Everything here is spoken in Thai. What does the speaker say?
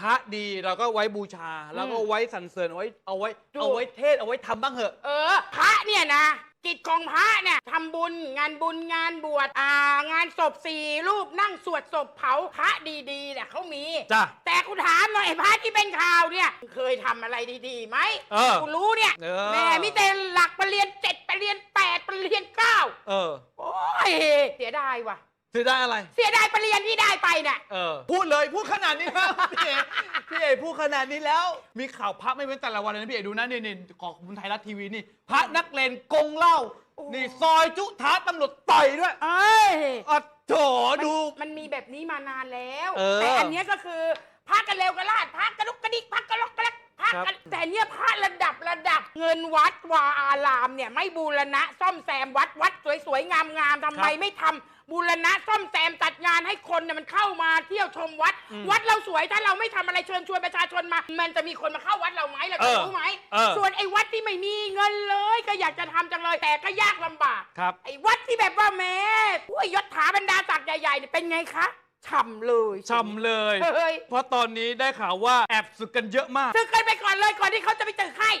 พระดีเราก็ไว้บูชาแล้วก็ไว้สรรเสริญเอาไว้เอาไว้ถูกเอาไว้เทศเอาไว้ทำบ้างเหอะ เออ พระเนี่ยนะ กิจของพระเนี่ยทำบุญงานบุญงานบวชอ่างานศพสี่รูปนั่งสวดศพเผาพระดีๆเนี่ยเขามี จ้ะ แต่กูถามหน่อยไอ้พระที่เป็นข่าวเนี่ย เคยทำอะไรดีๆไหมเออกูรู้เนี่ยเออแม่มีแต่หลักปรริญญาเจ็ดปรริญญาแปดปรริญญาเก้าเออโอ้ยเสียดายว่ะเสียได้อะไร เสียดายปรริญญาที่ได้ไปเนี่ย เออ พูดเลยพูดขนาดนี้แล้ว พี่เอพี่เอพูดขนาดนี้แล้ว มีข่าวพระไม่เว้นแต่ละวันเลยนะพี่เอดูนะนี่นี่ของคุณไทยรัฐทีวีนี่ พระนักเลงกงเหล้าโอ้นี่ซอยจุท้าตำรวจต่อยด้วยเอ้ยอ๋อโถดู มันมีแบบนี้มานานแล้ว เออ แต่อันเนี้ยก็คือพักกันเร็วกันลาดพักกระดุกกระดิกพักกระลอกกระลักพัก ครับกันแต่เนี้ยพระระดับระดับเงินวัดวาอารามเนี่ยไม่บูรณะซ่อมแซมวัดวัดสวยๆงามๆทำไมไม่ทำบูรณะซ่อมแซมจัดงานให้คนเนี่ยมันเข้ามาเที่ยวชมวัดวัดเราสวยถ้าเราไม่ทำอะไรเชิญชวนประชาชนมา มันจะมีคนมาเข้าวัดเราไหมเราจะรู้ไหมเออ ส่วนไอ้วัดที่ไม่มีเงินเลย ก็อยากจะทำจังเลยแต่ก็ยากลำบาก ครับ ไอ้วัดที่แบบว่าแม่ผู้ยศถาบรรดาศักดิ์ใหญ่ๆเนี่ยเป็นไงคะ ช่ำเลยช่ำเลย เฮ้ยเพราะตอนนี้ได้ข่าวว่าแอบศึกกันเยอะมากตึกกันไปก่อนเลยก่อนที่เขาจะไปตึกให้